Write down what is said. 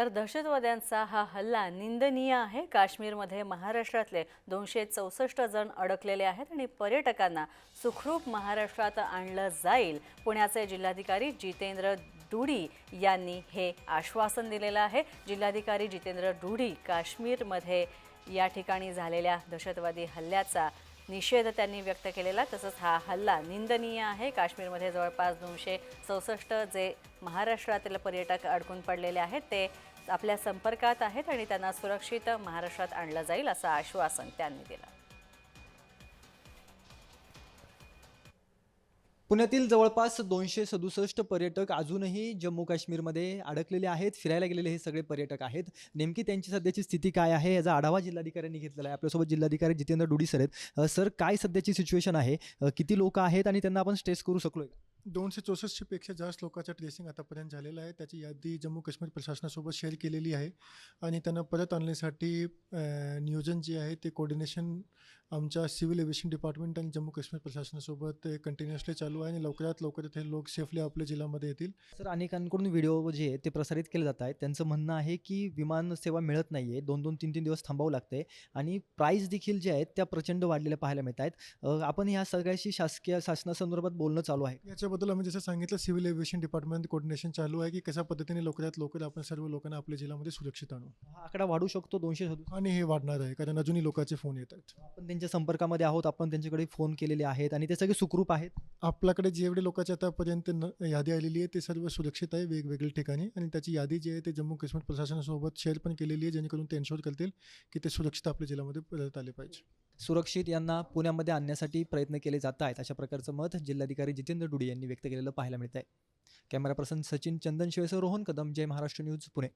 तर दहशतवाद्यांचा हा हल्ला निंदनीय आहे. काश्मीरमध्ये महाराष्ट्रातले दोनशे चौसष्ट जण अडकलेले आहेत आणि पर्यटकांना सुखरूप महाराष्ट्रात आणलं जाईल. पुण्याचे जिल्हाधिकारी जितेंद्र डुडी यांनी हे आश्वासन दिलेलं आहे. जिल्हाधिकारी जितेंद्र डुडी काश्मीरमध्ये या ठिकाणी झालेल्या दहशतवादी हल्ल्याचा निषेध त्यांनी व्यक्त केलेला. तसंच हा हल्ला निंदनीय आहे. काश्मीरमध्ये जवळपास दोनशे चौसष्ट जे महाराष्ट्रातील पर्यटक अडकून पडलेले आहेत ते आपल्या संपर्कात आहेत आणि त्यांना सुरक्षित महाराष्ट्रात आणलं जाईल असं आश्वासन त्यांनी दिलं. पुण्यातील जवळपास दोनशे सदुसष्ट पर्यटक अजूनही जम्मू काश्मीरमध्ये अडकलेले आहेत फिरायला गेलेले हे सगळे पर्यटक आहेत. नेमकी त्यांची सध्याची स्थिती काय आहे याचा आढावा जिल्हाधिकाऱ्यांनी घेतलेला आहे. आपल्यासोबत जिल्हाधिकारी जितेंद्र डुडी सर आहेत. सर काय सध्याची सिच्युएशन आहे? किती लोक आहेत आणि त्यांना आपण स्टेस करू शकलोय दोनशे चौसष्टपेक्षा जास्त लोकांचं ट्रेसिंग आतापर्यंत झालेलं आहे. त्याची यादी जम्मू काश्मीर प्रशासनासोबत शेअर केलेली आहे. आणि त्यांना परत आणण्यासाठी नियोजन जे आहे ते कोऑर्डिनेशन आमच्या सिव्हिल एव्हिएशन डिपार्टमेंट आणि जम्मू काश्मीर प्रशासनासोबत कंटिन्युअसली चालू आहे आणि लवकरात लवकर हे लोक सेफली आपल्या जिल्ह्यामध्ये येतील. सर अनेकांकडून व्हिडिओ जे ते प्रसारित केले जात आहेत. त्यांचं म्हणणं आहे की विमान सेवा मिळत नाही आहे दोन दोन तीन तीन दिवस थांबावं लागतंय आणि प्राईस देखील जे आहेत त्या प्रचंड वाढलेल्या पाहायला मिळत आहेत. आपण ह्या सगळ्याशी शासकीय शासनासंदर्भात बोलणं चालू आहे. याच्याबद्दल आम्ही जसं सांगितलं सिव्हिल एव्हिएशन डिपार्टमेंट कोऑर्डिनेशन चालू आहे की कशा पद्धतीने लवकरात लवकर आपण सर्व लोकांना आपल्या जिल्ह्यामध्ये सुरक्षित आणू. हा आकडा वाढू शकतो दोनशे आणि हे वाढणार आहे कारण अजूनही लोकांचे फोन येत आहेत. त्यांच्या संपर्कामध्ये आहोत आपण त्यांच्याकडे फोन केलेले आहेत आणि ते सगळे सुखरूप आहेत? आपल्याकडे जेवढे लोकांची आतापर्यंत यादी आलेली आहे ते सर्व सुरक्षित आहे वेगवेगळ्या ठिकाणी आणि त्याची यादी जी आहे ते जम्मू काश्मीर प्रशासनासोबत शेअर पण केलेली आहे जेणेकरून ते एन्शोर करतील की ते सुरक्षित आपल्या जिल्ह्यामध्ये परत आले पाहिजे. सुरक्षित यांना पुण्यामध्ये आणण्यासाठी प्रयत्न केले जात आहेत अशा प्रकारचं मत जिल्हाधिकारी जितेंद्र डुडी यांनी व्यक्त केलेलं पाहायला मिळत आहे कॅमेरा पर्सन सचिन चंदन शिवेसह रोहन कदम जय महाराष्ट्र न्यूज पुणे.